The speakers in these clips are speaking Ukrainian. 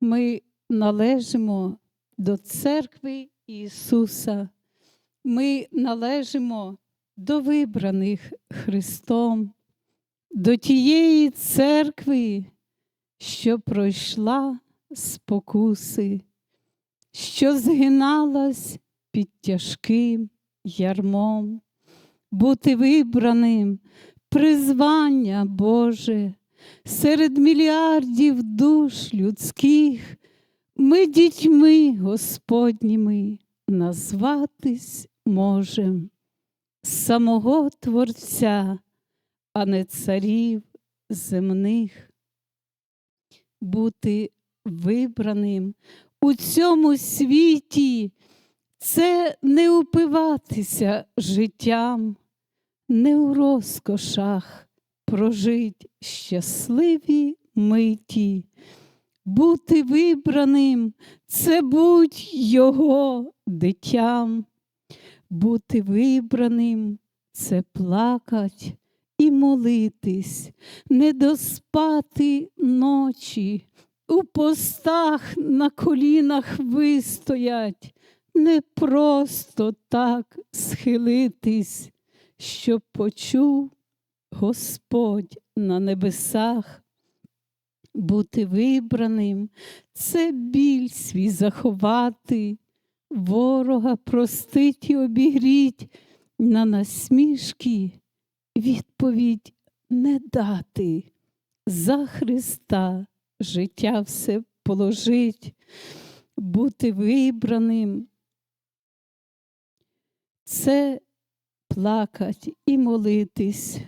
ми належимо до церкви Ісуса. Ми належимо до вибраних Христом, до тієї церкви, що пройшла спокуси, що згиналась під тяжким ярмом, бути вибраним, призвання Боже, серед мільярдів душ людських, ми дітьми Господніми назватись можем самого Творця, а не царів земних. Бути вибраним у цьому світі це не упиватися життям, не у розкошах прожить щасливі миті. Бути вибраним це будь його дитям. Бути вибраним це плакать і молитись, не доспати ночі, у постах на колінах вистоять, не просто так схилитись, щоб почув Господь на небесах. Бути вибраним це біль свій заховати, ворога простить і обігріть, на насмішки відповідь не дати. За Христа життя все положить, бути вибраним. Це плакать і молитись,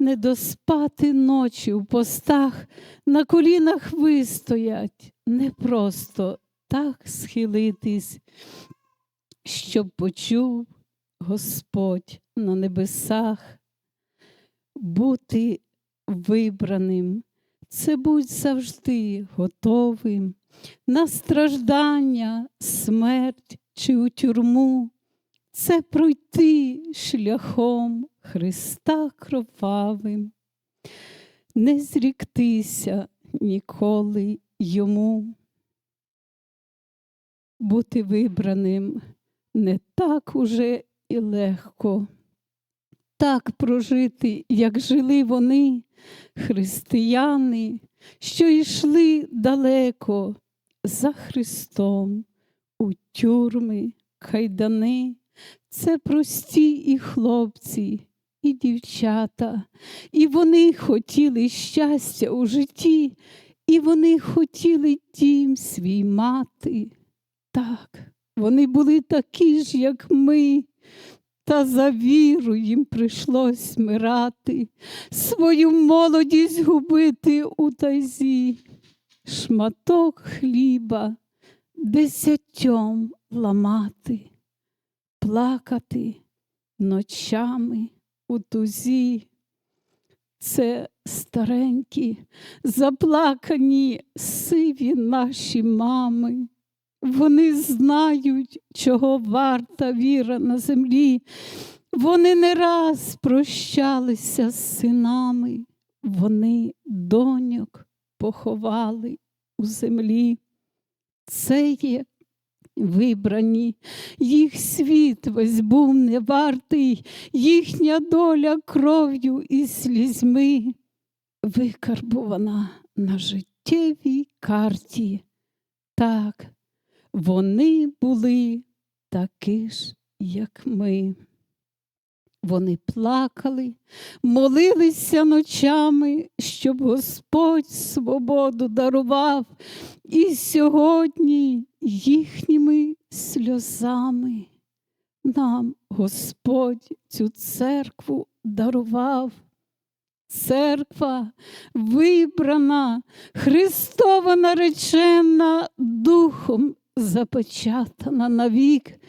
не доспати ночі в постах, на колінах вистоять, не просто так схилитись, щоб почув Господь на небесах, бути вибраним, це будь завжди готовим. На страждання, смерть чи у тюрму, це пройти шляхом Христа кровавим, не зріктися ніколи йому. Бути вибраним не так уже і легко, так прожити, як жили вони, християни, що йшли далеко за Христом у тюрми, кайдани. Це прості і хлопці, і дівчата, і вони хотіли щастя у житті, і вони хотіли дім свій мати. Так, вони були такі ж, як ми, та за віру їм прийшлось мирати, свою молодість губити у тайзі, шматок хліба десятьом ламати плакати ночами у тузі. Це старенькі, заплакані сиві наші мами. Вони знають, чого варта віра на землі. Вони не раз прощалися з синами, вони доньок поховали у землі. Це є вибрані, їх світ весь був не вартий, їхня доля кров'ю і слізьми викарбувана на життєвій карті. Так, вони були такі ж, як ми. Вони плакали, молилися ночами, щоб Господь свободу дарував, і сьогодні їхніми сльозами нам Господь цю церкву дарував. Церква вибрана, Христова наречена, духом запечатана навік,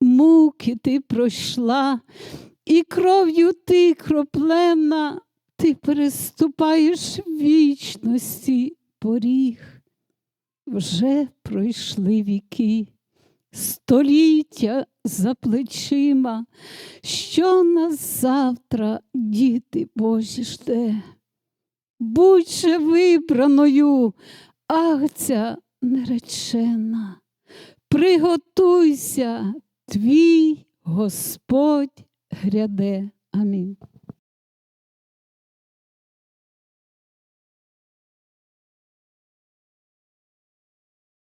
муки ти пройшла, і кров'ю ти кроплена, ти переступаєш вічності поріг. Вже пройшли віки, століття за плечима, що нас завтра, діти Божі жде. Будь же вибраною, агця неречена, приготуйся, твій Господь Hriday. Amém.